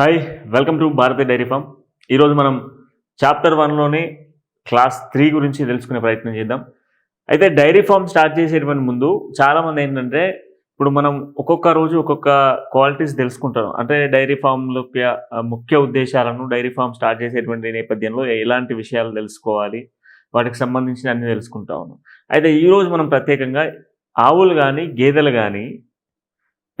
Hi welcome to Bharatiya dairy farm ఈరోజు మనం chapter వన్లోని class three గురించి తెలుసుకునే ప్రయత్నం చేద్దాం. అయితే డైరీ ఫామ్ స్టార్ట్ చేసేటువంటి ముందు చాలామంది ఏంటంటే ఇప్పుడు మనం ఒక్కొక్క రోజు ఒక్కొక్క క్వాలిటీస్ తెలుసుకుంటాం అంటే డైరీ ఫామ్లో ముఖ్య ఉద్దేశాలను డైరీ ఫామ్ స్టార్ట్ చేసేటువంటి నేపథ్యంలో ఎలాంటి విషయాలు తెలుసుకోవాలి వాటికి సంబంధించిన అన్ని తెలుసుకుంటా ఉన్నాం. అయితే ఈరోజు మనం ప్రత్యేకంగా ఆవులు కానీ గేదెలు కానీ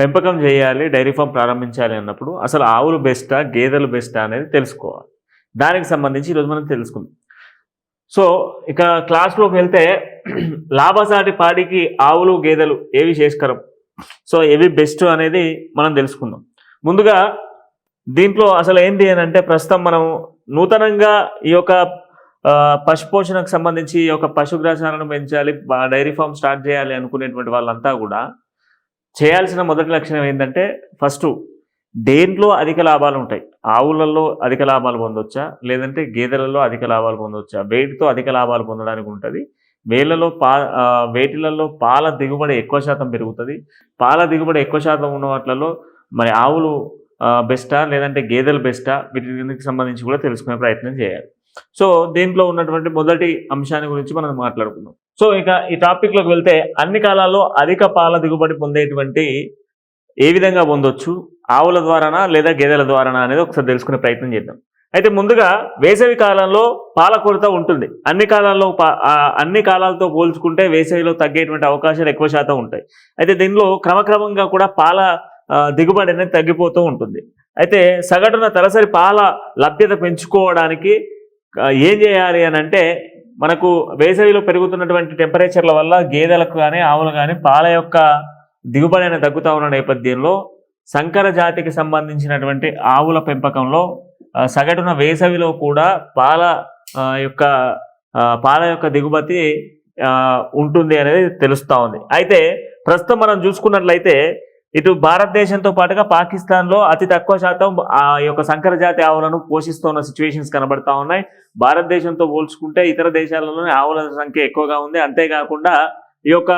పెంపకం చేయాలి డైరీ ఫామ్ ప్రారంభించాలి అన్నప్పుడు అసలు ఆవులు బెస్టా గేదెలు బెస్టా అనేది తెలుసుకోవాలి. దానికి సంబంధించి ఈరోజు మనం తెలుసుకుందాం. సో ఇక క్లాస్లోకి వెళ్తే లాభసాటి పాడికి ఆవులు గేదెలు ఏవి చేస్కరం సో ఏవి బెస్ట్ అనేది మనం తెలుసుకుందాం. ముందుగా దీంట్లో అసలు ఏంటి అని అంటే ప్రస్తుతం మనం నూతనంగా ఈ యొక్క పశుపోషణకు సంబంధించి ఈ యొక్క పశుగ్రాసాలను పెంచాలి డైరీ ఫామ్ స్టార్ట్ చేయాలి అనుకునేటువంటి వాళ్ళంతా కూడా చేయాల్సిన మొదటి లక్షణం ఏంటంటే ఫస్ట్ దేంట్లో అధిక లాభాలు ఉంటాయి? ఆవులలో అధిక లాభాలు పొందొచ్చా? లేదంటే గేదెలలో అధిక లాభాలు పొందొచ్చా? వేటితో అధిక లాభాలు పొందడానికి ఉంటుంది. వేళ్ళలో పా వేటిలలో పాల దిగుబడి ఎక్కువ శాతం పెరుగుతుంది. పాల దిగుబడి ఎక్కువ శాతం ఉన్న వాటిలలో మరి ఆవులు బెస్టా లేదంటే గేదెలు బెస్టా వీటికి సంబంధించి కూడా తెలుసుకునే ప్రయత్నం చేయాలి. సో దీంట్లో ఉన్నటువంటి మొదటి అంశాన్ని గురించి మనం మాట్లాడుకుందాం. సో ఇక ఈ టాపిక్లోకి వెళ్తే అన్ని కాలాల్లో అధిక పాల దిగుబడి పొందేటువంటి ఏ విధంగా పొందొచ్చు? ఆవుల ద్వారానా లేదా గేదెల ద్వారానా అనేది ఒకసారి తెలుసుకునే ప్రయత్నం చేద్దాం. అయితే ముందుగా వేసవి కాలంలో పాల కొరత ఉంటుంది. అన్ని కాలాల్లో అన్ని కాలాలతో పోల్చుకుంటే వేసవిలో తగ్గేటువంటి అవకాశాలు ఎక్కువ శాతం ఉంటాయి. అయితే దీనిలో క్రమక్రమంగా కూడా పాల దిగుబడి అనేది తగ్గిపోతూ ఉంటుంది. అయితే సగటున తలసరి పాల లభ్యత పెంచుకోవడానికి ఏం చేయాలి అని అంటే మనకు వేసవిలో పెరుగుతున్నటువంటి టెంపరేచర్ల వల్ల గేదెలకు కానీ ఆవులు కానీ పాల యొక్క దిగుబడి అనేది తగ్గుతూ ఉన్న నేపథ్యంలో సంకర జాతికి సంబంధించినటువంటి ఆవుల పెంపకంలో సగటున వేసవిలో కూడా పాల యొక్క పాల యొక్క దిగుమతి ఉంటుంది అనేది తెలుస్తూ ఉంది. అయితే ప్రస్తుతం మనం చూసుకున్నట్లయితే ఇటు భారతదేశంతో పాటుగా పాకిస్తాన్లో అతి తక్కువ శాతం ఆ యొక్క సంకర జాతి ఆవులను పోషిస్తున్న సిచ్యువేషన్స్ కనబడతా ఉన్నాయి. భారతదేశంతో పోల్చుకుంటే ఇతర దేశాలలోనే ఆవుల సంఖ్య ఎక్కువగా ఉంది. అంతేకాకుండా ఈ యొక్క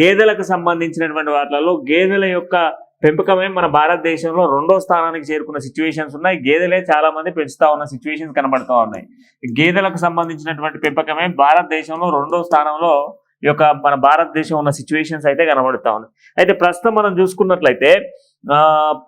గేదెలకు సంబంధించినటువంటి వాటిలలో గేదెల యొక్క పెంపకమే మన భారతదేశంలో రెండో స్థానానికి చేరుకున్న సిచ్యువేషన్స్ ఉన్నాయి. గేదెలే చాలా మంది పెంచుతా ఉన్న సిచ్యువేషన్స్ కనబడతా ఉన్నాయి. గేదెలకు సంబంధించినటువంటి పెంపకమే భారతదేశంలో రెండో స్థానంలో ఈ యొక్క మన భారతదేశం ఉన్న సిచ్యువేషన్స్ అయితే కనబడుతూ ఉన్నాయి. అయితే ప్రస్తుతం మనం చూసుకున్నట్లయితే ఆ,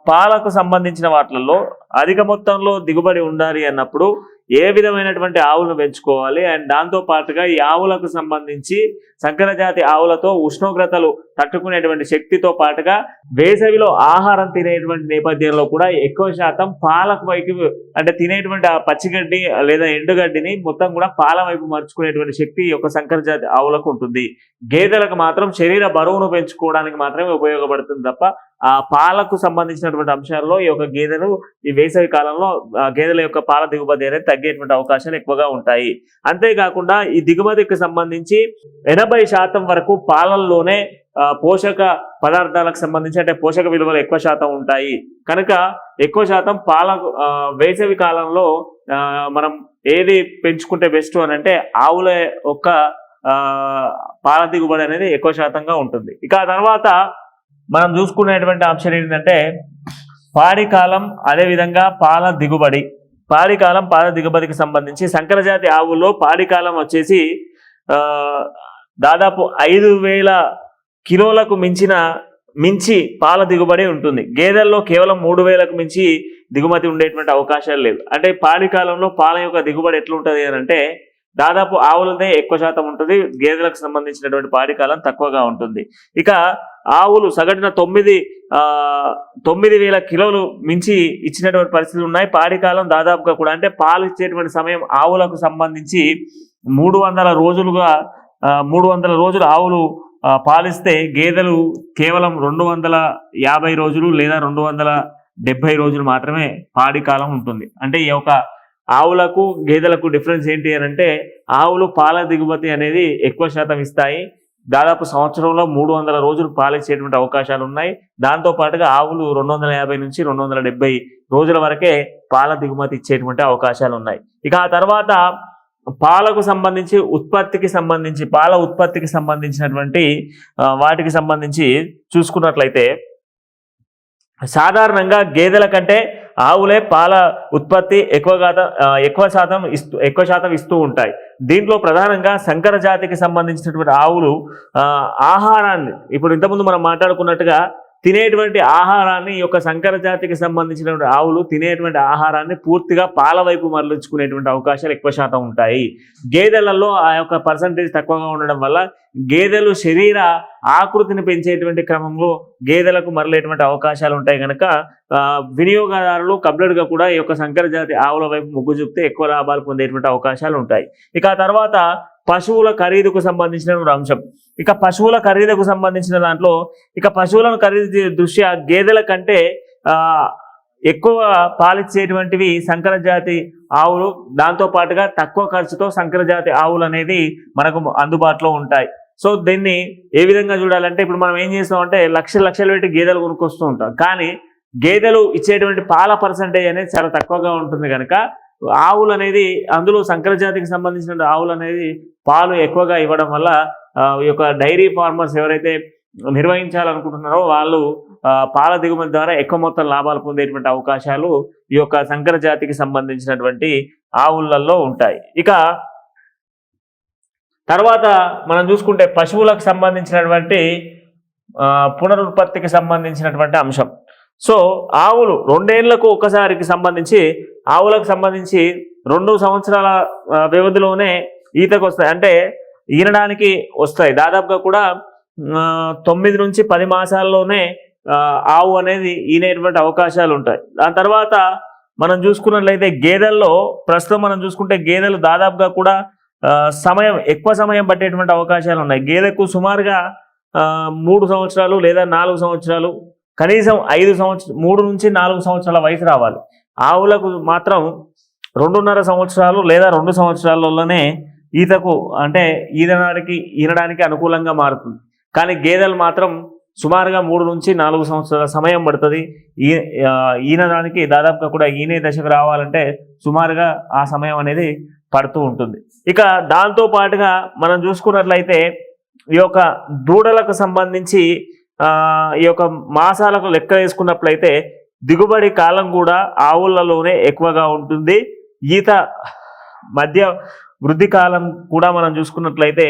పాలకు సంబంధించిన వాటిల్లో అధిక మొత్తంలో దిగుబడి ఉండాలి అన్నప్పుడు ఏ విధమైనటువంటి ఆవులను పెంచుకోవాలి? అండ్ దాంతో పాటుగా ఈ ఆవులకు సంబంధించి సంకరజాతి ఆవులతో ఉష్ణోగ్రతలు తట్టుకునేటువంటి శక్తితో పాటుగా వేసవిలో ఆహారం తినేటువంటి నేపథ్యంలో కూడా ఎక్కువ శాతం పాలకు వైపు అంటే తినేటువంటి ఆ పచ్చిగడ్డి లేదా ఎండుగడ్డిని మొత్తం కూడా పాల వైపు మార్చుకునేటువంటి శక్తి ఈ యొక్క సంకరజాతి ఆవులకు ఉంటుంది. గేదెలకు మాత్రం శరీర బరువును పెంచుకోవడానికి మాత్రమే ఉపయోగపడుతుంది తప్ప ఆ పాలకు సంబంధించినటువంటి అంశాల్లో ఈ యొక్క గేదెలు ఈ వేసవి కాలంలో గేదెల యొక్క పాల దిగుబడి అనేది తగ్గేటువంటి అవకాశాలు ఎక్కువగా ఉంటాయి. అంతేకాకుండా ఈ దిగుమతికి సంబంధించి ఎనభై శాతం వరకు పాలల్లోనే పోషక పదార్థాలకు సంబంధించి అంటే పోషక విలువలు ఎక్కువ శాతం ఉంటాయి. కనుక ఎక్కువ శాతం పాల వేసవి కాలంలో మనం ఏది పెంచుకుంటే బెస్ట్ అని అంటే ఆవుల యొక్క పాల దిగుబడి అనేది ఎక్కువ శాతంగా ఉంటుంది. ఇక తర్వాత మనం చూసుకునేటువంటి ఆప్షన్ ఏంటంటే పాడికాలం అదేవిధంగా పాల దిగుబడి. పాడికాలం పాల దిగుబడికి సంబంధించి సంకరజాతి ఆవుల్లో పాడికాలం వచ్చేసి దాదాపు ఐదు వేల కిలోలకు మించిన మించి పాల దిగుబడి ఉంటుంది. గేదెల్లో కేవలం మూడు వేలకు మించి దిగుమతి ఉండేటువంటి అవకాశాలు లేవు. అంటే పాడికాలంలో పాల యొక్క దిగుబడి ఎట్లుంటుంది అని అంటే దాదాపు ఆవులదే ఎక్కువ శాతం ఉంటుంది. గేదెలకు సంబంధించినటువంటి పాడికాలం తక్కువగా ఉంటుంది. ఇక ఆవులు సగటున తొమ్మిది తొమ్మిది వేల కిలోలు మించి ఇచ్చినటువంటి పరిస్థితులు ఉన్నాయి. పాడికాలం దాదాపుగా కూడా అంటే పాలు ఇచ్చేటువంటి సమయం ఆవులకు సంబంధించి మూడు వందల రోజులుగా మూడు వందల రోజులు ఆవులు పాలిస్తే గేదెలు కేవలం రెండు వందల యాభై రోజులు లేదా రెండు వందల డెబ్బై రోజులు మాత్రమే పాడి కాలం ఉంటుంది. అంటే ఈ యొక్క ఆవులకు గేదెలకు డిఫరెన్స్ ఏంటి అని అంటే ఆవులు పాల దిగుమతి అనేది ఎక్కువ శాతం ఇస్తాయి. దాదాపు సంవత్సరంలో మూడు వందల రోజులు పాలిచ్చేటువంటి అవకాశాలు ఉన్నాయి. దాంతో పాటుగా ఆవులు రెండు వందల యాభై నుంచి రెండు వందల డెబ్బై రోజుల వరకే పాల దిగుమతి ఇచ్చేటువంటి అవకాశాలు ఉన్నాయి. ఇక ఆ తర్వాత పాలకు సంబంధించి ఉత్పత్తికి సంబంధించి పాల ఉత్పత్తికి సంబంధించినటువంటి వాటికి సంబంధించి చూసుకున్నట్లయితే సాధారణంగా గేదెల కంటే ఆవులే పాల ఉత్పత్తి ఎక్కువ శాతం ఎక్కువ శాతం ఇస్తూ ఎక్కువ శాతం ఇస్తూ ఉంటాయి. దీంట్లో ప్రధానంగా సంకర జాతికి సంబంధించినటువంటి ఆవులు ఆహారాన్ని ఇప్పుడు ఇంతకుముందు మనం మాట్లాడుకున్నట్టుగా తినేటువంటి ఆహారాన్ని ఈ యొక్క సంకర జాతికి సంబంధించినటువంటి ఆవులు తినేటువంటి ఆహారాన్ని పూర్తిగా పాల వైపు మరలుచుకునేటువంటి అవకాశాలు ఎక్కువ శాతం ఉంటాయి. గేదెలలో ఆ యొక్క పర్సంటేజ్ తక్కువగా ఉండడం వల్ల గేదెలు శరీర ఆకృతిని పెంచేటువంటి క్రమంలో గేదెలకు మరలేటువంటి అవకాశాలు ఉంటాయి కనుక వినియోగదారులు కంప్లీట్గా కూడా ఈ యొక్క సంకర జాతి ఆవుల వైపు మొగ్గు చూపితే ఎక్కువ లాభాలు పొందేటువంటి అవకాశాలు ఉంటాయి. ఇక ఆ తర్వాత పశువుల ఖరీదుకు సంబంధించిన అంశం. ఇక పశువుల ఖరీదుకు సంబంధించిన దాంట్లో ఇక పశువులను ఖరీదు దృష్ట్యా గేదెల కంటే ఎక్కువ పాలిచ్చేటువంటివి సంకరజాతి ఆవులు దాంతో పాటుగా తక్కువ ఖర్చుతో సంకరజాతి ఆవులు అనేది మనకు అందుబాటులో ఉంటాయి. సో దీన్ని ఏ విధంగా చూడాలంటే ఇప్పుడు మనం ఏం చేస్తామంటే లక్ష లక్షలు పెట్టి గేదెలు కొనుక్కొస్తూ ఉంటాం. కానీ గేదెలు ఇచ్చేటువంటి పాల పర్సంటేజ్ అనేది చాలా తక్కువగా ఉంటుంది కనుక ఆవులు అనేది అందులో సంకర జాతికి సంబంధించిన ఆవులు అనేది పాలు ఎక్కువగా ఇవ్వడం వల్ల ఈ యొక్క డైరీ ఫార్మర్స్ ఎవరైతే నిర్వహించాలనుకుంటున్నారో వాళ్ళు పాల దిగుమతి ద్వారా ఎక్కువ మొత్తం లాభాలు పొందేటువంటి అవకాశాలు ఈ యొక్క సంకర జాతికి సంబంధించినటువంటి ఆవులలో ఉంటాయి. ఇక తర్వాత మనం చూసుకుంటే పశువులకు సంబంధించినటువంటి పునరుత్పత్తికి సంబంధించినటువంటి అంశం. సో ఆవులు రెండేళ్ళకు ఒక్కసారికి సంబంధించి ఆవులకు సంబంధించి రెండు సంవత్సరాల వ్యవధిలోనే ఈతకు వస్తాయి. అంటే ఈనడానికి వస్తాయి. దాదాపుగా కూడా తొమ్మిది నుంచి పది మాసాల్లోనే ఆవు అనేది ఈనేటువంటి అవకాశాలు ఉంటాయి. దాని తర్వాత మనం చూసుకున్నట్లయితే గేదెల్లో ప్రస్తుతం మనం చూసుకుంటే గేదెలు దాదాపుగా కూడా సమయం ఎక్కువ సమయం పట్టేటువంటి అవకాశాలు ఉన్నాయి. గేదెకు సుమారుగా మూడు సంవత్సరాలు లేదా నాలుగు సంవత్సరాలు కనీసం ఐదు సంవత్సరం మూడు నుంచి నాలుగు సంవత్సరాల వయసు రావాలి. ఆవులకు మాత్రం రెండున్నర సంవత్సరాలు లేదా రెండు సంవత్సరాలలోనే ఈతకు అంటే ఈదడానికి ఈనడానికి అనుకూలంగా మారుతుంది. కానీ గేదెలు మాత్రం సుమారుగా మూడు నుంచి నాలుగు సంవత్సరాల సమయం పడుతుంది. ఈ ఈనడానికి దాదాపుగా కూడా ఈనే దశకు రావాలంటే సుమారుగా ఆ సమయం అనేది పడుతూ ఉంటుంది. ఇక దాంతో పాటుగా మనం చూసుకున్నట్లయితే ఈ యొక్క దూడలకు సంబంధించి ఈ యొక్క మాసాలకు లెక్క వేసుకున్నట్లయితే దిగుబడి కాలం కూడా ఆవులలోనే ఎక్కువగా ఉంటుంది. ఈత మధ్య వృద్ధి కాలం కూడా మనం చూసుకున్నట్లయితే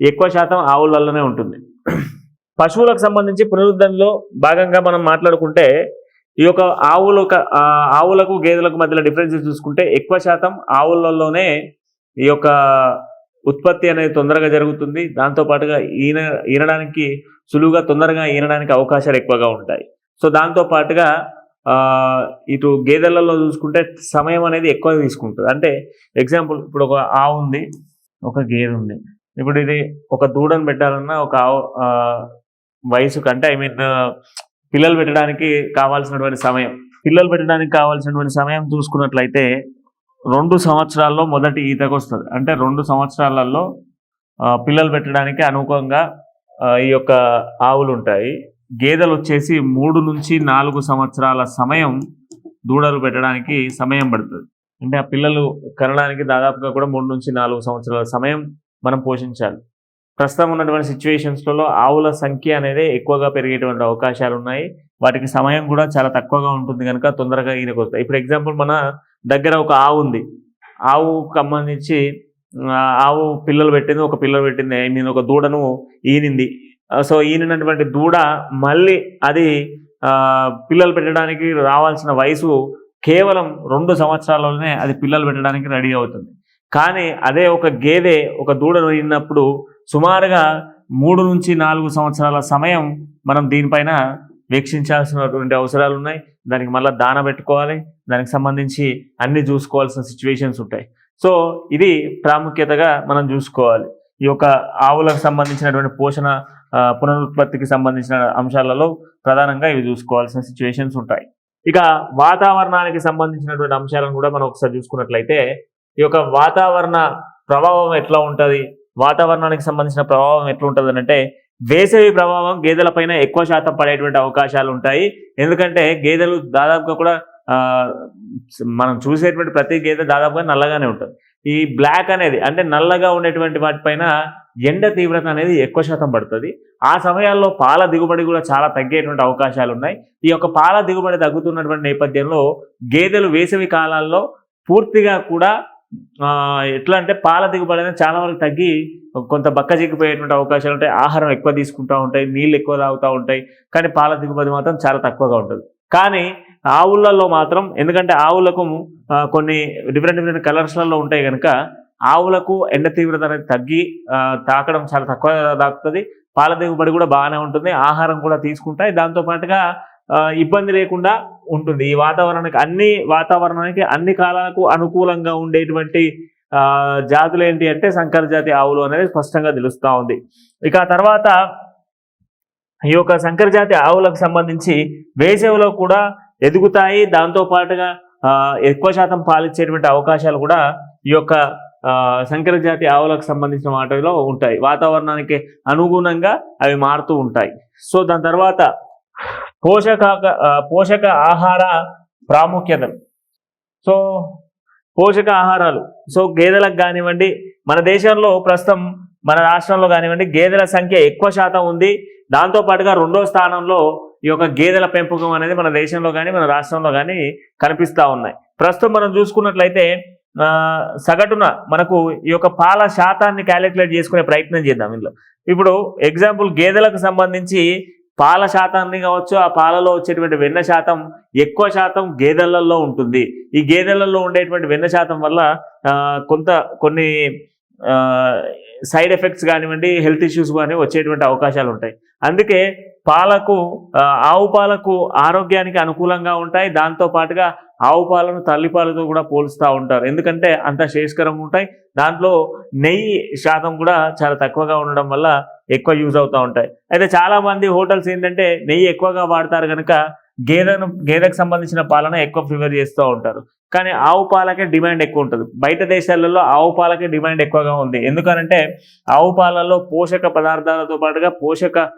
ఎక్కువ శాతం ఆవులలోనే ఉంటుంది. పశువులకు సంబంధించి పునరుద్ధరణలో భాగంగా మనం మాట్లాడుకుంటే ఈ యొక్క ఆవులు ఆవులకు గేదెలకు మధ్యలో డిఫరెన్సెస్ చూసుకుంటే ఎక్కువ శాతం ఆవులలోనే ఈ యొక్క ఉత్పత్తి అనేది తొందరగా జరుగుతుంది. దాంతో పాటుగా ఈన ఈనడానికి సులువుగా తొందరగా ఈనడానికి అవకాశాలు ఎక్కువగా ఉంటాయి. సో దాంతో పాటుగా ఇటు గేదెలలో చూసుకుంటే సమయం అనేది ఎక్కువ తీసుకుంటుంది. అంటే ఎగ్జాంపుల్ ఇప్పుడు ఒక ఆవు ఉంది ఒక గేదె ఉంది. ఇప్పుడు ఇది ఒక దూడను పెట్టాలన్నా ఒక ఆవు వయసు కంటే ఐ మీన్ పిల్లలు పెట్టడానికి కావాల్సినటువంటి సమయం పిల్లలు పెట్టడానికి కావాల్సినటువంటి సమయం చూసుకున్నట్లయితే రెండు సంవత్సరాల్లో మొదటి ఈతకు వస్తుంది అంటే రెండు సంవత్సరాలలో పిల్లలు పెట్టడానికి అనుకూలంగా ఈ యొక్క ఆవులు ఉంటాయి గేదెలు వచ్చేసి మూడు నుంచి నాలుగు సంవత్సరాల సమయం దూడలు పెట్టడానికి సమయం పడుతుంది. అంటే ఆ పిల్లలు కనడానికి దాదాపుగా కూడా మూడు నుంచి నాలుగు సంవత్సరాల సమయం మనం పోషించాలి. ప్రస్తుతం ఉన్నటువంటి సిచ్యువేషన్స్లలో ఆవుల సంఖ్య అనేది ఎక్కువగా పెరిగేటువంటి అవకాశాలు ఉన్నాయి వాటికి సమయం కూడా చాలా తక్కువగా ఉంటుంది కనుక తొందరగా ఈయనకు వస్తాయి ఇప్పుడు ఎగ్జాంపుల్ మన దగ్గర ఒక ఆవు ఉంది. ఆవుకు సంబంధించి ఆవు పిల్లలు పెట్టింది ఒక పిల్లలు పెట్టింది ఐ మీన్ ఒక దూడను ఈనింది. సో ఈనినటువంటి దూడ మళ్ళీ అది పిల్లలు పెట్టడానికి రావాల్సిన వయసు కేవలం రెండు సంవత్సరాలలోనే అది పిల్లలు పెట్టడానికి రెడీ అవుతుంది. కానీ అదే ఒక గేదె ఒక దూడను ఈనినప్పుడు సుమారుగా మూడు నుంచి నాలుగు సంవత్సరాల సమయం మనం దీనిపైన వీక్షించాల్సినటువంటి అవసరాలు ఉన్నాయి. దానికి మళ్ళీ దాన పెట్టుకోవాలి. దానికి సంబంధించి అన్ని చూసుకోవాల్సిన సిచ్యువేషన్స్ ఉంటాయి. సో ఇది ప్రాముఖ్యతగా మనం చూసుకోవాలి. ఈ యొక్క ఆవులకు సంబంధించినటువంటి పోషణ పునరుత్పత్తికి సంబంధించిన అంశాలలో ప్రధానంగా ఇవి చూసుకోవాల్సిన సిచ్యువేషన్స్ ఉంటాయి. ఇక వాతావరణానికి సంబంధించినటువంటి అంశాలను కూడా మనం ఒకసారి చూసుకున్నట్లయితే ఈ యొక్క వాతావరణ ప్రభావం ఎట్లా ఉంటుంది? వాతావరణానికి సంబంధించిన ప్రభావం ఎట్లా ఉంటుంది అంటే వేసవి ప్రభావం గేదెలపైన ఎక్కువ శాతం పడేటువంటి అవకాశాలు ఉంటాయి. ఎందుకంటే గేదెలు దాదాపుగా కూడా మనం చూసేటువంటి ప్రతి గేదె దాదాపుగా నల్లగానే ఉంటుంది. ఈ బ్లాక్ అనేది అంటే నల్లగా ఉండేటువంటి వాటిపైన ఎండ తీవ్రత అనేది ఎక్కువ శాతం పడుతుంది. ఆ సమయాల్లో పాల దిగుబడి కూడా చాలా తగ్గేటువంటి అవకాశాలు ఉన్నాయి. ఈ యొక్క పాల దిగుబడి తగ్గుతున్నటువంటి నేపథ్యంలో గేదెలు వేసవి కాలాల్లో పూర్తిగా కూడా ఎట్లా అంటే పాల దిగుబడి అనేది చాలా వరకు తగ్గి కొంత బక్క చిక్కిపోయేటువంటి అవకాశాలు ఉంటాయి. ఆహారం ఎక్కువ తీసుకుంటూ ఉంటాయి. నీళ్ళు ఎక్కువ తాగుతూ ఉంటాయి. కానీ పాల దిగుబడి మాత్రం చాలా తక్కువగా ఉంటుంది. కానీ ఆవులలో మాత్రం ఎందుకంటే ఆవులకు కొన్ని డిఫరెంట్ డిఫరెంట్ కలర్స్లలో ఉంటాయి కనుక ఆవులకు ఎండ తీవ్రత అనేది తగ్గి తాకడం చాలా తక్కువ తాకుతుంది పాల దిగుబడి కూడా బాగానే ఉంటుంది. ఆహారం కూడా తీసుకుంటాయి. దాంతో పాటుగా ఇబ్బంది లేకుండా ఉంటుంది. ఈ వాతావరణానికి అన్ని వాతావరణానికి అన్ని కాలాలకు అనుకూలంగా ఉండేటువంటి ఆ, జాతులు ఏంటి అంటే సంకర జాతి ఆవులు అనేది స్పష్టంగా తెలుస్తూ ఉంది. ఇక తర్వాత ఈ యొక్క సంకర జాతి ఆవులకు సంబంధించి వేసవిలో కూడా ఎదుగుతాయి. దాంతో పాటుగా ఎక్కువ శాతం పాలిచ్చేటువంటి అవకాశాలు కూడా ఈ యొక్క సంకర జాతి ఆవులకు సంబంధించిన వాటిలో ఉంటాయి. వాతావరణానికి అనుగుణంగా అవి మారుతూ ఉంటాయి. సో దాని తర్వాత పోషక పోషక ఆహార ప్రాముఖ్యత. సో పోషక ఆహారాలు. సో గేదెలకు కానివ్వండి మన దేశంలో ప్రస్తుతం మన రాష్ట్రంలో కానివ్వండి గేదెల సంఖ్య ఎక్కువ శాతం ఉంది. దాంతో పాటుగా రెండో స్థానంలో ఈ యొక్క గేదెల పెంపకం అనేది మన దేశంలో కానీ మన రాష్ట్రంలో కానీ కనిపిస్తూ ఉన్నాయి. ప్రస్తుతం మనం చూసుకున్నట్లయితే సగటున మనకు ఈ యొక్క పాల శాతాన్ని క్యాలిక్యులేట్ చేసుకునే ప్రయత్నం చేద్దాం ఇందులో. ఇప్పుడు ఎగ్జాంపుల్ గేదెలకు సంబంధించి పాల శాతాన్ని కావచ్చు ఆ పాలలో వచ్చేటువంటి వెన్న శాతం ఎక్కువ శాతం గేదెలలో ఉంటుంది. ఈ గేదెలలో ఉండేటువంటి వెన్న శాతం వల్ల కొంత కొన్ని సైడ్ ఎఫెక్ట్స్ కానివ్వండి హెల్త్ ఇష్యూస్ కానీ వచ్చేటువంటి అవకాశాలు ఉంటాయి. అందుకే పాలకు ఆవు పాలకు ఆరోగ్యానికి అనుకూలంగా ఉంటాయి. దాంతో పాటుగా ఆవు పాలను తల్లిపాలతో కూడా పోలుస్తూ ఉంటారు. ఎందుకంటే అంత శ్రేయస్కరంగా ఉంటాయి. దాంట్లో నెయ్యి శాతం కూడా చాలా తక్కువగా ఉండడం వల్ల ఎక్కువ యూజ్ అవుతూ ఉంటాయి. అయితే చాలామంది హోటల్స్ ఏంటంటే నెయ్యి ఎక్కువగా వాడతారు కనుక గేదెను గేదెకు సంబంధించిన పాలన ఎక్కువ ప్రిఫర్ చేస్తూ ఉంటారు. కానీ ఆవు పాలకే డిమాండ్ ఎక్కువ ఉంటుంది. బయట దేశాలలో ఆవు పాలకే డిమాండ్ ఎక్కువగా ఉంది. ఎందుకనంటే ఆవు పాలలో పోషక పదార్థాలతో పాటుగా పోషక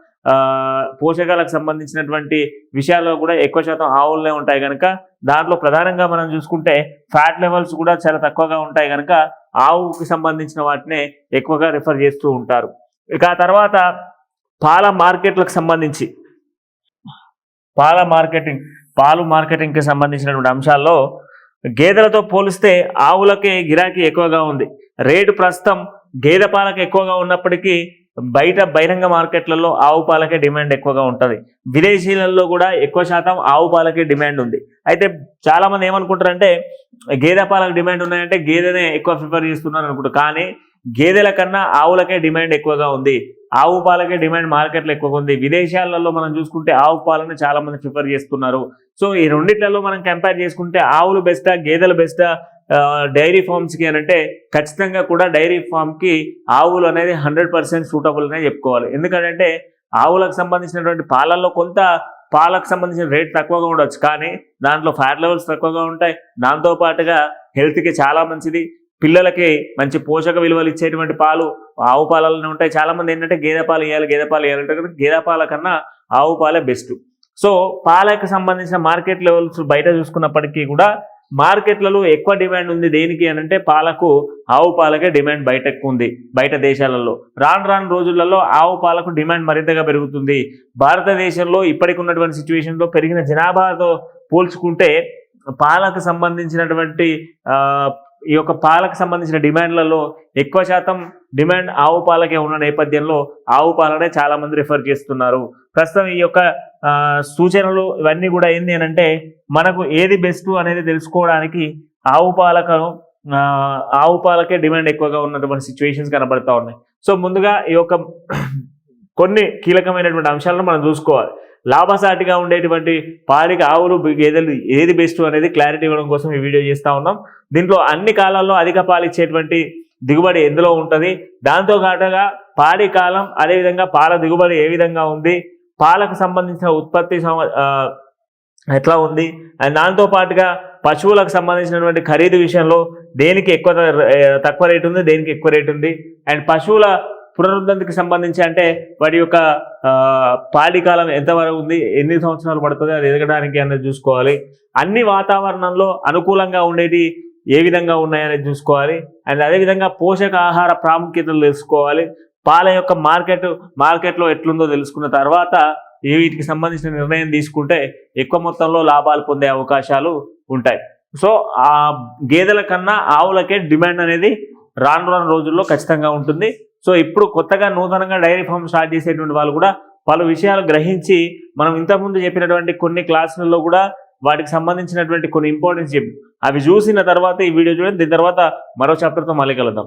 పోషకాలకు సంబంధించినటువంటి విషయాల్లో కూడా ఎక్కువ శాతం ఆవులనే ఉంటాయి కనుక దాంట్లో ప్రధానంగా మనం చూసుకుంటే ఫ్యాట్ లెవెల్స్ కూడా చాలా తక్కువగా ఉంటాయి కనుక ఆవుకి సంబంధించిన వాటినే ఎక్కువగా రిఫర్ చేస్తూ ఉంటారు. ఇక ఆ తర్వాత పాల మార్కెట్లకు సంబంధించి పాల మార్కెటింగ్ పాలు మార్కెటింగ్కి సంబంధించినటువంటి అంశాల్లో గేదెలతో పోలిస్తే ఆవులకే గిరాకీ ఎక్కువగా ఉంది. రేటు ప్రస్తుతం గేదె పాలకు ఎక్కువగా ఉన్నప్పటికీ బయట బహిరంగ మార్కెట్లలో ఆవు పాలకే డిమాండ్ ఎక్కువగా ఉంటుంది. విదేశీలలో కూడా ఎక్కువ శాతం ఆవు పాలకే డిమాండ్ ఉంది. అయితే చాలామంది ఏమనుకుంటారంటే గేదె పాలకు డిమాండ్ ఉన్నాయంటే గేదెనే ఎక్కువ ప్రిఫర్ చేస్తున్నారు అనుకుంటారు. కానీ గేదెల కన్నా ఆవులకే డిమాండ్ ఎక్కువగా ఉంది. ఆవు పాలకే డిమాండ్ మార్కెట్లో ఎక్కువగా ఉంది. విదేశాలలో మనం చూసుకుంటే ఆవు పాలను చాలా మంది ప్రిఫర్ చేస్తున్నారు. సో ఈ రెండిట్లలో మనం కంపేర్ చేసుకుంటే ఆవులు బెస్టా గేదెలు బెస్టా డైరీ ఫార్మ్స్కి అని అంటే ఖచ్చితంగా కూడా డైరీ ఫామ్కి ఆవులు అనేది హండ్రెడ్ పర్సెంట్ సూటబుల్ అనే చెప్పుకోవాలి. ఎందుకంటే ఆవులకు సంబంధించినటువంటి పాలల్లో కొంత పాలకు సంబంధించిన రేట్ తక్కువగా ఉండొచ్చు. కానీ దాంట్లో ఫ్యాట్ లెవెల్స్ తక్కువగా ఉంటాయి. దాంతో పాటుగా హెల్త్కి చాలా మంచిది. పిల్లలకి మంచి పోషక విలువలు ఇచ్చేటువంటి పాలు ఆవు పాలలోనే ఉంటాయి. చాలామంది ఏంటంటే గేదె పాలు ఇవ్వాలి గేదె పాలు ఇవ్వాలంటే గేదె పాల కన్నా ఆవు పాలే బెస్ట్ సో పాలకు సంబంధించిన మార్కెట్ లెవెల్స్ బయట చూసుకున్నప్పటికీ కూడా మార్కెట్లలో ఎక్కువ డిమాండ్ ఉంది. దేనికి అని అంటే పాలకు ఆవు పాలకే డిమాండ్ బయట ఎక్కువ ఉంది. బయట దేశాలలో. రాను రాను రోజులలో ఆవు పాలకు డిమాండ్ మరింతగా పెరుగుతుంది. భారతదేశంలో ఇప్పటికి ఉన్నటువంటి సిచ్యువేషన్లో పెరిగిన జనాభాతో పోల్చుకుంటే పాలకు సంబంధించినటువంటి ఈ యొక్క పాలకు సంబంధించిన డిమాండ్లలో ఎక్కువ శాతం డిమాండ్ ఆవు పాలకే ఉన్న నేపథ్యంలో ఆవు పాలనే చాలామంది రిఫర్ చేస్తున్నారు. ప్రస్తుతం ఈ యొక్క సూచనలు ఇవన్నీ కూడా ఏంది అని అంటే మనకు ఏది బెస్ట్ అనేది తెలుసుకోవడానికి ఆవు పాలకను ఆవు పాలకే డిమాండ్ ఎక్కువగా ఉన్నటువంటి సిచ్యువేషన్స్ కనబడతా ఉన్నాయి. సో ముందుగా ఈ యొక్క కొన్ని కీలకమైనటువంటి అంశాలను మనం చూసుకోవాలి. లాభసాటిగా ఉండేటువంటి పాడికి ఆవులు గేదెలు ఏది బెస్ట్ అనేది క్లారిటీ ఇవ్వడం కోసం ఈ వీడియో చేస్తూ ఉన్నాం. దీంట్లో అన్ని కాలాల్లో అధిక పాలు ఇచ్చేటువంటి దిగుబడి ఎందులో ఉంటుంది? దాంతో పాటుగా పాడి కాలం అదేవిధంగా పాల దిగుబడి ఏ విధంగా ఉంది? పాలకు సంబంధించిన ఉత్పత్తి ఎట్లా ఉంది? అండ్ దాంతో పాటుగా పశువులకు సంబంధించినటువంటి ఖరీదు విషయంలో దేనికి ఎక్కువ తక్కువ రేటు ఉంది దేనికి ఎక్కువ రేటు ఉంది? అండ్ పశువుల పునరుద్ధరణకి సంబంధించి అంటే వాటి యొక్క పాడికాలం ఎంతవరకు ఉంది ఎన్ని సంవత్సరాలు పడుతుంది అది ఎదగడానికి అనేది చూసుకోవాలి. అన్ని వాతావరణంలో అనుకూలంగా ఉండేటి ఏ విధంగా ఉన్నాయనేది చూసుకోవాలి. అండ్ అదేవిధంగా పోషక ఆహార ప్రాముఖ్యతలు తెలుసుకోవాలి. పాల యొక్క మార్కెట్ మార్కెట్లో ఎట్లుందో తెలుసుకున్న తర్వాత వీటికి సంబంధించిన నిర్ణయం తీసుకుంటే ఎక్కువ మొత్తంలో లాభాలు పొందే అవకాశాలు ఉంటాయి. సో ఆ గేదెల కన్నా ఆవులకే డిమాండ్ అనేది రాను రాను రోజుల్లో ఖచ్చితంగా ఉంటుంది. సో ఇప్పుడు కొత్తగా నూతనంగా డైరీ ఫామ్ స్టార్ట్ చేసేటువంటి వాళ్ళు కూడా పలు విషయాలు గ్రహించి మనం ఇంతకుముందు చెప్పినటువంటి కొన్ని క్లాసులలో కూడా వాటికి సంబంధించినటువంటి కొన్ని ఇంపార్టెన్స్ చెప్పి అవి చూసిన తర్వాత ఈ వీడియో చూడండి దీని తర్వాత మరో చాప్టర్తో మళ్ళీ కలుద్దాం.